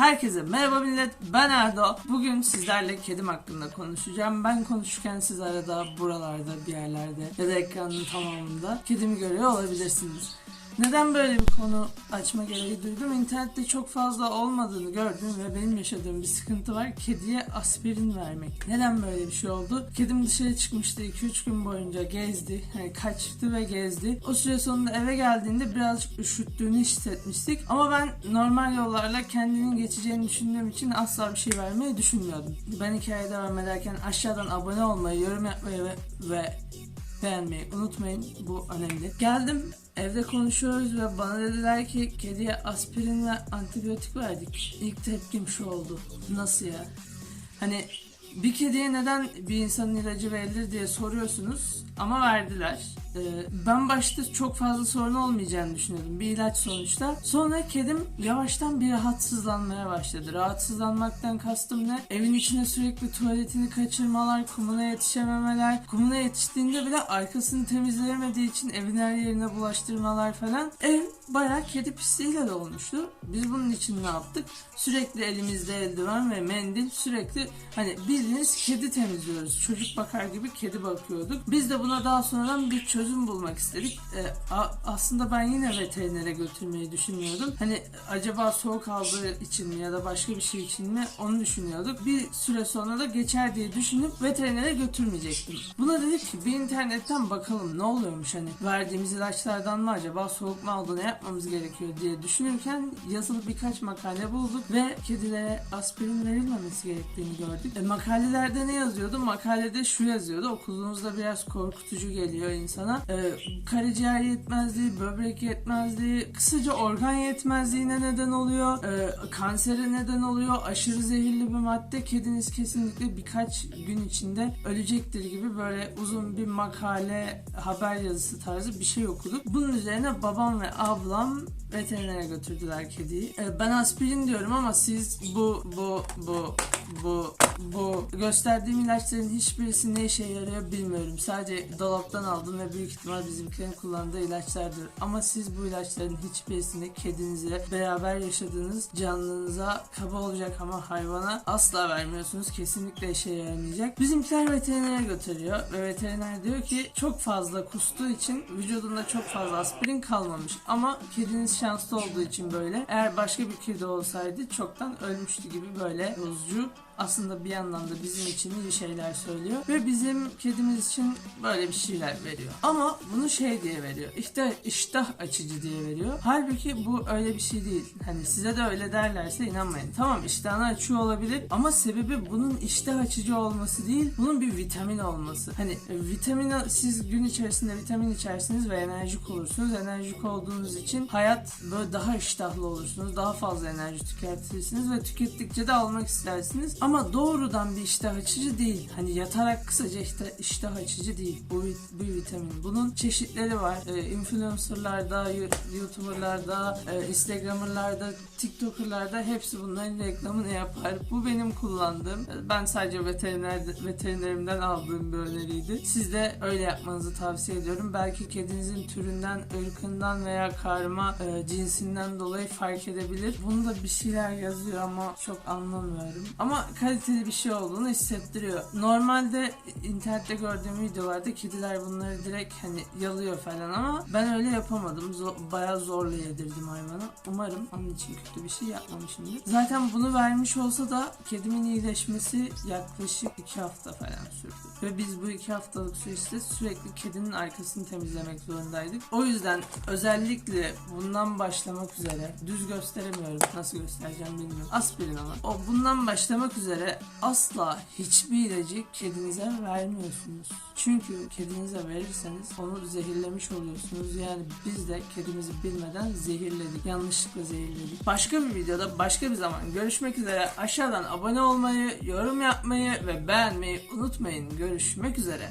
Herkese merhaba millet ben Erdo. Bugün sizlerle kedim hakkında konuşacağım. Ben konuşurken siz arada buralarda bir yerlerde ya da ekranın tamamında kedimi görüyor olabilirsiniz. Neden böyle bir konu açma gereği duydum? İnternette çok fazla olmadığını gördüm ve benim yaşadığım bir sıkıntı var. Kediye aspirin vermek. Neden böyle bir şey oldu? Kedim dışarı çıkmıştı 2-3 gün boyunca gezdi. Hani kaçtı ve gezdi. O süre sonunda eve geldiğinde birazcık üşüttüğünü hissetmiştik. Ama ben normal yollarla kendinin geçeceğini düşündüğüm için asla bir şey vermeyi düşünmüyordum. Ben hikayeye devam ederken aşağıdan abone olmayı, yorum yapmayı ve, ve beğenmeyi unutmayın. Bu önemli. Geldim evde konuşuyoruz ve bana dediler ki kediye aspirin ve antibiyotik verdik. İlk tepkim şu oldu. Nasıl ya? Hani bir kediye neden bir insanın ilacı verilir diye soruyorsunuz ama verdiler. Ee, ben başta çok fazla sorun olmayacağını düşünüyordum. Bir ilaç sonuçta. Sonra kedim yavaştan bir rahatsızlanmaya başladı. Rahatsızlanmaktan kastım ne? Evin içine sürekli tuvaletini kaçırmalar, kumuna yetişememeler. Kumuna yetiştiğinde bile arkasını temizleyemediği için evin her yerine bulaştırmalar falan. Ev bayağı kedi pisliğiyle dolmuştu. Biz bunun için ne yaptık? Sürekli elimizde eldiven ve mendil sürekli hani bildiğiniz kedi temizliyoruz. Çocuk bakar gibi kedi bakıyorduk. Biz de buna daha sonradan bir çözüm bulmak istedik. Ee, a- aslında ben yine veterinere götürmeyi düşünmüyordum. Hani acaba soğuk aldığı için mi ya da başka bir şey için mi onu düşünüyorduk. Bir süre sonra da geçer diye düşünüp veterinere götürmeyecektim. Buna dedik ki bir internetten bakalım ne oluyormuş hani verdiğimiz ilaçlardan mı acaba soğuk mu aldı ne yapmamız gerekiyor diye düşünürken yazılı birkaç makale bulduk ve kedilere aspirin verilmemesi gerektiğini gördük. E, makalelerde ne yazıyordu? Makalede şu yazıyordu. Okuduğunuzda biraz korkutucu geliyor insana. E, karaciğer yetmezliği, böbrek yetmezliği, kısaca organ yetmezliğine neden oluyor. E, kansere neden oluyor. Aşırı zehirli bir madde. Kediniz kesinlikle birkaç gün içinde ölecektir gibi böyle uzun bir makale, haber yazısı tarzı bir şey okuduk. Bunun üzerine babam ve ablam veterinere götürdüler kediyi. E, ben aspirin diyorum ama siz bu bu bu bu bu gösterdiğim ilaçların hiçbirisi ne işe yarıyor bilmiyorum. Sadece dolaptan aldım ve büyük ihtimal bizimkilerin kullandığı ilaçlardır. Ama siz bu ilaçların hiçbirisini kedinize beraber yaşadığınız canlınıza kaba olacak ama hayvana asla vermiyorsunuz. Kesinlikle işe yaramayacak. Bizimkiler veterinere götürüyor ve veteriner diyor ki çok fazla kustuğu için vücudunda çok fazla aspirin kalmamış. Ama kediniz şanslı olduğu için böyle. Eğer başka bir kedi olsaydı çoktan ölmüştü gibi böyle bozucu aslında bir yandan da bizim için iyi şeyler söylüyor ve bizim kedimiz için böyle bir şeyler veriyor. Ama bunu şey diye veriyor. İşte iştah açıcı diye veriyor. Halbuki bu öyle bir şey değil. Hani size de öyle derlerse inanmayın. Tamam iştahını açıyor olabilir ama sebebi bunun iştah açıcı olması değil. Bunun bir vitamin olması. Hani vitamin siz gün içerisinde vitamin içersiniz ve enerjik olursunuz. Enerjik olduğunuz için hayat böyle daha iştahlı olursunuz. Daha fazla enerji tüketirsiniz ve tükettikçe de almak istersiniz. Ama doğrudan bir iştah açıcı değil. Hani yatarak kısaca işte iştah açıcı değil. Bu, bu vitamin. Bunun çeşitleri var. Ee, influencerlarda, yu- youtuberlarda, e, instagramerlarda, tiktokerlarda hepsi bunların reklamını yapar. Bu benim kullandığım. Ben sadece veteriner veterinerimden aldığım bir öneriydi. Siz de öyle yapmanızı tavsiye ediyorum. Belki kedinizin türünden, ırkından veya karma e, cinsinden dolayı fark edebilir. Bunda bir şeyler yazıyor ama çok anlamıyorum. Ama kaliteli bir şey olduğunu hissettiriyor. Normalde internette gördüğüm videolarda kediler bunları direkt hani yalıyor falan ama ben öyle yapamadım. Zo- bayağı zorla yedirdim hayvana. Umarım onun için kötü bir şey yapmamışımdır. Zaten bunu vermiş olsa da kedimin iyileşmesi yaklaşık iki hafta falan sürdü. Ve biz bu iki haftalık süreçte sürekli kedinin arkasını temizlemek zorundaydık. O yüzden özellikle bundan başlamak üzere düz gösteremiyorum. Nasıl göstereceğim bilmiyorum. Aspirin ama. O bundan başlamak üzere asla hiçbir ilacı kedinize vermiyorsunuz. Çünkü kedinize verirseniz onu zehirlemiş oluyorsunuz. Yani biz de kedimizi bilmeden zehirledik. Yanlışlıkla zehirledik. Başka bir videoda başka bir zaman görüşmek üzere. Aşağıdan abone olmayı, yorum yapmayı ve beğenmeyi unutmayın. Görüşmek üzere.